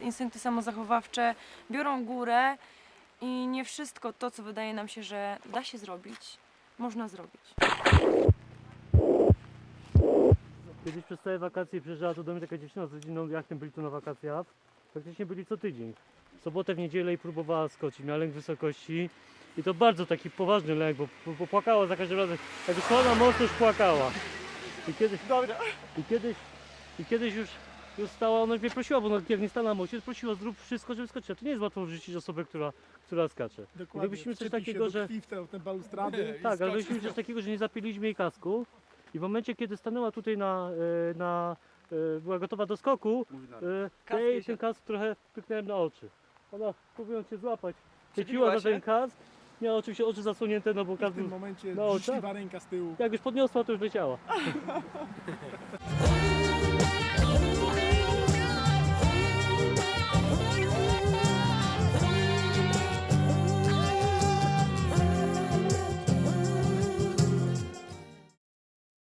Instynkty samozachowawcze biorą górę i nie wszystko to, co wydaje nam się, że da się zrobić, można zrobić. Kiedyś przez całe wakacje przyjeżdżała do mnie taka dziewczyna z rodziną, jachtem byli tu na wakacjach. Praktycznie byli co tydzień. W sobotę, w niedzielę i próbowała skoczyć, miała lęk wysokości. I to bardzo taki poważny lęk, bo, bo, płakała za każdym razem. Jak szła na most, już płakała. I kiedyś, Dobra. i kiedyś, i kiedyś już, już stała, ona mnie prosiła, bo jak nie stała na moście, to prosiła zrób wszystko, żeby skoczyć. A to nie jest łatwo wrzucić osobę, która, która skacze. Dokładnie. Gdybyśmy coś Wczepi się takiego, do że- krwi w te, w te balustrady. Tak, ale myśmy coś takiego, że nie zapiliśmy jej kasku i w momencie, kiedy stanęła tutaj na, e, na e, była gotowa do skoku, e, to jej ten kask trochę pyknąłem na oczy. Ona, próbując cię złapać, chwyciła za się? ten kask, miała oczywiście oczy zasłonięte, no bo W kask tym był, momencie No, życzliwa ręka z tyłu. jak już podniosła, to już leciała.